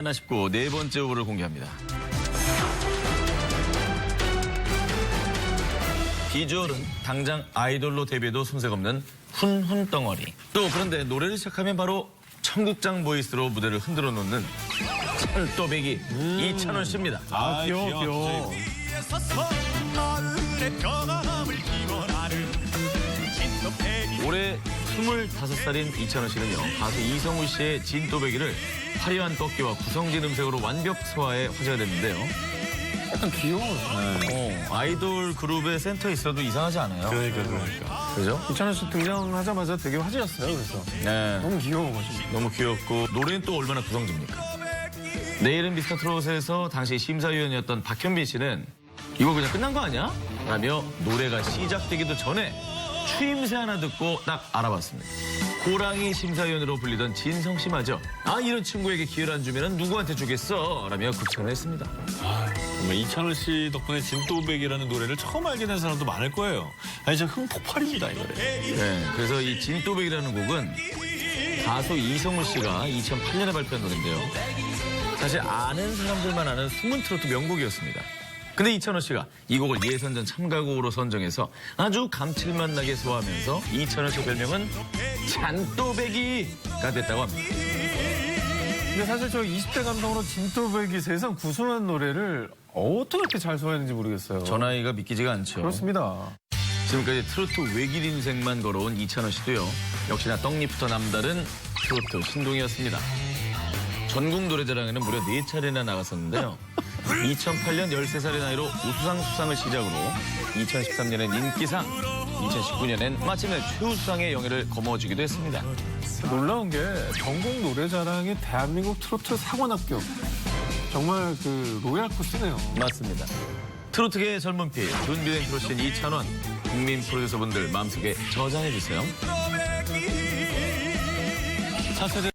하나 싶고 네 번째 후보를 공개합니다. 비주얼은 당장 아이돌로 데뷔해도 손색 없는 훈훈 덩어리. 또 그런데 노래를 시작하면 바로 청국장 보이스로 무대를 흔들어 놓는 찰또배기 이찬원 씨입니다. 아, 귀여워, 귀여워. 25살인 이찬원 씨는요, 가수 이성우 씨의 진또배기를 화려한 꺾기와 구성진 음색으로 완벽 소화해 화제가 됐는데요. 약간 귀여워요. 어, 아이돌 그룹의 센터에 있어도 이상하지 않아요. 그러니까, 그러니까. 그죠? 이찬원 씨 등장하자마자 되게 화제였어요, 그래서. 네. 너무 귀여워가지고. 너무 귀엽고 노래는 또 얼마나 구성집니까? 내일은 미스터 트롯에서 당시 심사위원이었던 박현빈 씨는 이거 그냥 끝난 거 아니야? 라며 노래가 시작되기도 전에 추임새 하나 듣고 딱 알아봤습니다. 고랑이 심사위원으로 불리던 진성 씨마저 아 이런 친구에게 기회를 안 주면 누구한테 주겠어? 라며 극찬을 했습니다. 정말 이찬원 씨 덕분에 진또백이라는 노래를 처음 알게 된 사람도 많을 거예요. 아니 진짜 흥폭발입니다 이 노래. 네, 그래서 이 진또백이라는 곡은 가수 이성우 씨가 2008년에 발표한 노래인데요. 사실 아는 사람들만 아는 숨은 트로트 명곡이었습니다. 근데 이찬원 씨가 이 곡을 예선전 참가곡으로 선정해서 아주 감칠맛 나게 소화하면서 이찬원 씨 별명은 잔또배기가 됐다고 합니다. 근데 사실 저 20대 감성으로 진또배기 세상 구수한 노래를 어떻게 잘 소화했는지 모르겠어요. 저 나이가 믿기지가 않죠. 그렇습니다. 지금까지 트로트 외길 인생만 걸어온 이찬원 씨도요. 역시나 떡잎부터 남다른 트로트 신동이었습니다. 전국 노래자랑에는 무려 네차례나 나갔었는데요. 2008년 13살의 나이로 우수상 수상을 시작으로 2013년엔 인기상, 2019년엔 마침내 최우수상의 영예를 거머쥐기도 했습니다. 놀라운 게 전국 노래자랑의 대한민국 트로트 상원 합격. 정말 그 로얄 코스네요. 맞습니다. 트로트계의 젊은 피, 준비된 트로트신 이찬원, 국민 프로듀서분들 마음속에 저장해주세요. 차세대